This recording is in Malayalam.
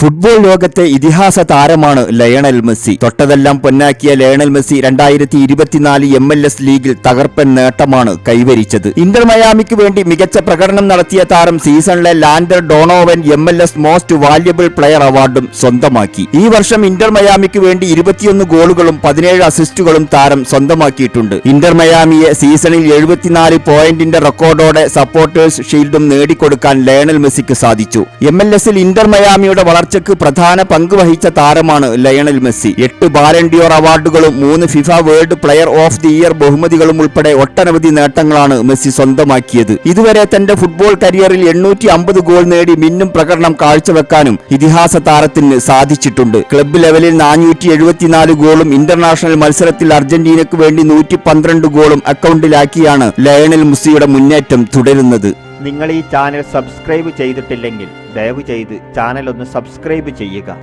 ഫുട്ബോൾ ലോകത്തെ ഇതിഹാസ താരമാണ് ലയണൽ മെസ്സി. തൊട്ടതെല്ലാം പൊന്നാക്കിയ ലയണൽ മെസ്സി രണ്ടായിരത്തി ഇരുപത്തിനാല് എം എൽ എസ് ലീഗിൽ തകർപ്പൻ നേട്ടമാണ് കൈവരിച്ചത്. ഇന്റർ മയാമിക്ക് വേണ്ടി മികച്ച പ്രകടനം നടത്തിയ താരം സീസണിലെ Landon Donovan M L S most valuable player അവാർഡും സ്വന്തമാക്കി. ഈ വർഷം ഇന്റർ മയാമിക്ക് വേണ്ടി ഇരുപത്തിയൊന്ന് ഗോളുകളും പതിനേഴ് അസിസ്റ്റുകളും താരം സ്വന്തമാക്കിയിട്ടുണ്ട്. ഇന്റർ മയാമിയെ സീസണിൽ എഴുപത്തിനാല് പോയിന്റിന്റെ റെക്കോർഡോടെ സപ്പോർട്ടേഴ്സ് ഷീൽഡും നേടിക്കൊടുക്കാൻ ലയണൽ മെസ്സിക്ക് സാധിച്ചു. എം എൽ എസിൽ ഇന്റർ മയാമിയുടെ വളർച്ചയ്ക്ക് പ്രധാന പങ്ക് വഹിച്ച താരമാണ് ലയണൽ മെസ്സി. എട്ട് ബാലൻഡിയോർ അവാർഡുകളും മൂന്ന് FIFA world player of the year ബഹുമതികളും ഉൾപ്പെടെ ഒട്ടനവധി നേട്ടങ്ങളാണ് മെസ്സി സ്വന്തമാക്കിയത്. ഇതുവരെ തന്റെ ഫുട്ബോൾ കരിയറിൽ എണ്ണൂറ്റി അമ്പത് ഗോൾ നേടി മിന്നും പ്രകടനം കാഴ്ചവെക്കാനും ഇതിഹാസ താരത്തിന് സാധിച്ചിട്ടുണ്ട്. ക്ലബ്ബ് ലെവലിൽ നാനൂറ്റി എഴുപത്തിനാല് ഗോളും ഇന്റർനാഷണൽ മത്സരത്തിൽ അർജന്റീനയ്ക്ക് വേണ്ടി നൂറ്റി പന്ത്രണ്ട് ഗോളും അക്കൗണ്ടിലാക്കിയാണ് ലയണൽ മെസ്സിയുടെ മുന്നേറ്റം തുടരുന്നത്. നിങ്ങൾ ഈ ചാനൽ സബ്സ്ക്രൈബ് ചെയ്തിട്ടില്ലെങ്കിൽ ദയവ് ചെയ്ത് ചാനൽ ഒന്ന് സബ്സ്ക്രൈബ് ചെയ്യുക.